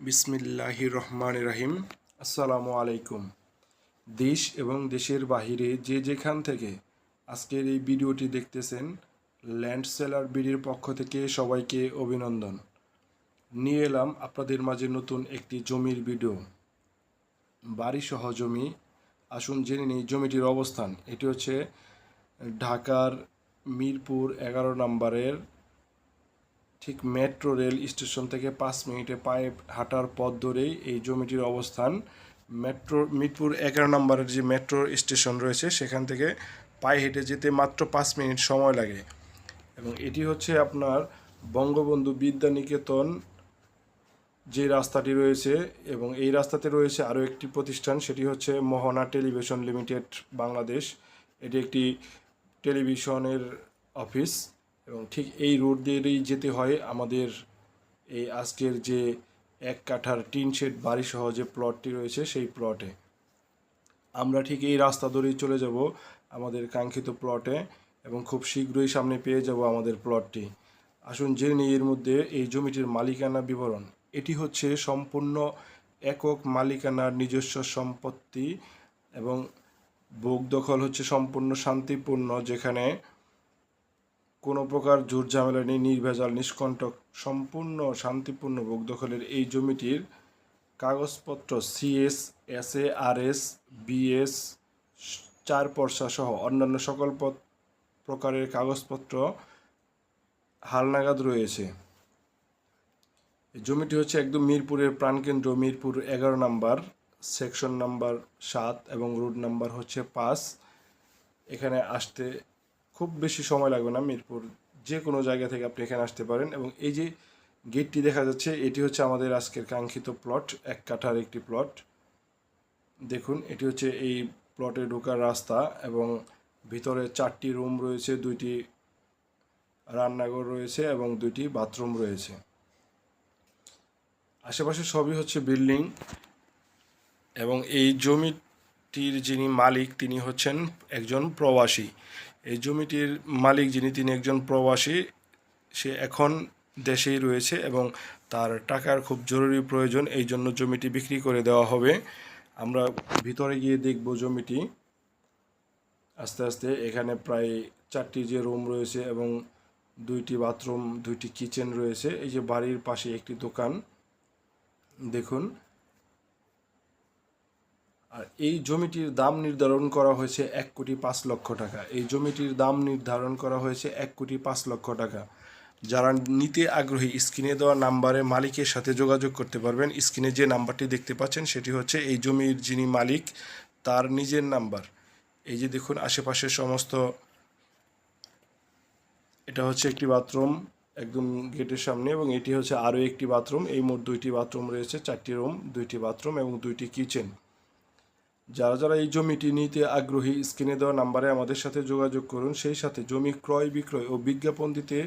বিসমিল্লাহির রহমান রাহিম আসসালামু আলাইকুম দেশ এবং দেশের বাহিরে যে যেখান থেকে আজকের এই ভিডিওটি দেখতেছেন, ল্যান্ড সেলার বিডির পক্ষ থেকে সবাইকে অভিনন্দন। নিয়ে এলাম আপনাদের মাঝে নতুন একটি জমির ভিডিও। বাড়িসহ জমি। আসুন জেনে নিই জমিটির অবস্থান। এটি হচ্ছে ঢাকার মিরপুর এগারো নম্বরের ঠিক মেট্রো রেল স্টেশন থেকে পাঁচ মিনিটে পায়ে হাঁটার পথ ধরেই এই জমিটির অবস্থান। মেট্রো, মিরপুর এগারো নম্বরের যে মেট্রো স্টেশন রয়েছে, সেখান থেকে পায়ে হেঁটে যেতে মাত্র পাঁচ মিনিট সময় লাগে। এবং এটি হচ্ছে আপনার বঙ্গবন্ধু বিদ্যানিকেতন যে রাস্তাটি রয়েছে এবং এই রাস্তাতে রয়েছে আরও একটি প্রতিষ্ঠান, সেটি হচ্ছে মোহনা টেলিভিশন লিমিটেড বাংলাদেশ। এটি একটি টেলিভিশনের অফিস। এবং ঠিক এই রোড দিয়েই যেতে হয় আমাদের এই আজকের যে এক কাঠার টিন শেড বাড়ি সহ যে প্লটটি রয়েছে সেই প্লটে। আমরা ঠিক এই রাস্তা ধরেই চলে যাব আমাদের কাঙ্ক্ষিত প্লটে এবং খুব শীঘ্রই সামনে পেয়ে যাব আমাদের প্লটটি। আসুন জেনে নিই এর মধ্যে এই জমিটির মালিকানা বিবরণ। এটি হচ্ছে সম্পূর্ণ একক মালিকানার নিজস্ব সম্পত্তি এবং ভোগ দখল হচ্ছে সম্পূর্ণ শান্তিপূর্ণ যেখানে কোনো প্রকার জোর ঝামেলা নেই, নির্ভেজাল, নিষ্কণ্টক, সম্পূর্ণ শান্তিপূর্ণ ভোগ দখলের এই জমিটির কাগজপত্র, CS S A R S BS চার পর্সা সহ অন্যান্য সকল প্রকারের কাগজপত্র হালনাগাদ রয়েছে। জমিটি হচ্ছে একদম মিরপুরের প্রাণকেন্দ্র, মিরপুর এগারো নাম্বার, সেকশন নাম্বার সাত এবং রুট নাম্বার হচ্ছে পাঁচ। এখানে আসতে খুব বেশি সময় লাগবে না মিরপুর যে কোনো জায়গা থেকে আপনি এখানে আসতে পারেন এবং এই যে গেটটি দেখা যাচ্ছে, এটি হচ্ছে আমাদের আজকের কাঙ্ক্ষিত প্লট এক কাঠার একটি প্লট দেখুন, এটি হচ্ছে এই প্লটে ঢোকার রাস্তা এবং ভিতরে চারটি রুম রয়েছে, দুইটি রান্নাঘর রয়েছে এবং দুইটি বাথরুম রয়েছে। আশেপাশে সবই হচ্ছে বিল্ডিং এবং এই জমিটির যিনি মালিক, তিনি হচ্ছেন একজন প্রবাসী। এই জমিটির মালিক যিনি, তিনি একজন প্রবাসী, সে এখন দেশেই রয়েছে এবং তার টাকার খুব জরুরি প্রয়োজন, এই জন্য জমিটি বিক্রি করে দেওয়া হবে। আমরা ভিতরে গিয়ে দেখব জমিটি। আস্তে আস্তে এখানে প্রায় চারটি যে রুম রয়েছে এবং দুইটি বাথরুম, দুইটি কিচেন রয়েছে। এই যে বাড়ির পাশে একটি দোকান, দেখুন। এই জমিটির দাম নির্ধারণ করা হয়েছে এক কোটি পাঁচ লক্ষ টাকা। এই জমিটির দাম নির্ধারণ করা হয়েছে এক কোটি পাঁচ লক্ষ টাকা। যারা নিতে আগ্রহী, স্ক্রিনে দেওয়া নাম্বারে মালিকের সাথে যোগাযোগ করতে পারবেন। স্ক্রিনে যে নাম্বারটি দেখতে পাচ্ছেন, সেটি হচ্ছে এই জমির যিনি মালিক, তার নিজের নাম্বার। এই যে দেখুন, আশেপাশের সমস্ত এটা হচ্ছে একটি বাথরুম একদম গেটের সামনে এবং এটি হচ্ছে আরও একটি বাথরুম। এই মোট দুইটি বাথরুম রয়েছে, চারটি রুম, দুইটি বাথরুম এবং দুইটি কিচেন। যারা যারা এই জমিটি নিতে আগ্রহী, স্ক্রিনে দেওয়া নাম্বারে আমাদের সাথে যোগাযোগ করুন। সেই সাথে জমি ক্রয় বিক্রয় ও বিজ্ঞাপন দিতে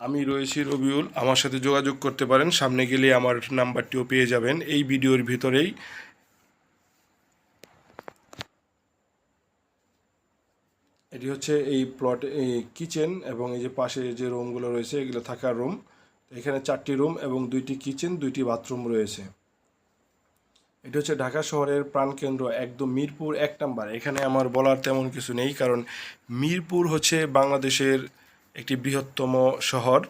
আমি রয়েছি রবিউল। আমার সাথে যোগাযোগ করতে পারেন। সামনে গেলে আমার নাম্বারটিও পেয়ে যাবেন। এই ভিডিওর ভিতরেই এটি হচ্ছে এই প্লট এই কিচেন এবং এই যে পাশে যে রুমগুলো রয়েছে, এগুলো থাকার রুম এখানে চারটি রুম এবং দুইটি কিচেন দুইটি বাথরুম রয়েছে। এটা হচ্ছে ঢাকা শহরের প্রাণকেন্দ্র, একদম মিরপুর এক নাম্বার। এখানে আমার বলার তেমন কিছু নেই, কারণ মিরপুর হচ্ছে বাংলাদেশের একটি বৃহত্তম শহর।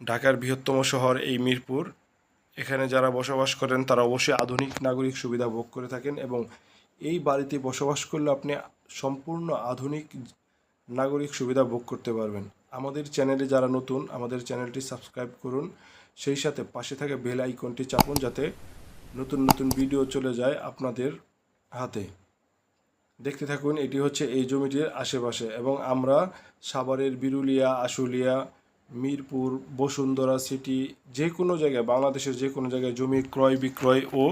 ঢাকার বৃহত্তম শহর এই মিরপুর। এখানে যারা বসবাস করেন, তারা অবশ্যই আধুনিক নাগরিক সুবিধা ভোগ করে থাকেন এবং এই বাড়িতে বসবাস করলে আপনি সম্পূর্ণ আধুনিক নাগরিক সুবিধা ভোগ করতে পারবেন। আমাদের চ্যানেলে যারা নতুন, আমাদের চ্যানেলটি সাবস্ক্রাইব করুন। সেই সাথে পাশে থাকা বেল আইকনটি চাপুন যাতে নতুন নতুন ভিডিও চলে যায় আপনাদের হাতে। দেখতে থাকুন, এটি হচ্ছে এই জমিটির আশেপাশে এবং আমরা সাভারের বিরুলিয়া, আশুলিয়া, মিরপুর, বসুন্ধরা সিটি যে কোনো জায়গায়, বাংলাদেশের যে কোনো জায়গায় জমি ক্রয়, বিক্রয় ও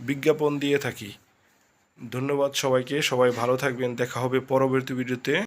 বিজ্ঞাপন দিয়ে থাকি। ধন্যবাদ সবাইকে, সবাই ভালো থাকবেন, দেখা হবে পরবর্তী ভিডিওতে।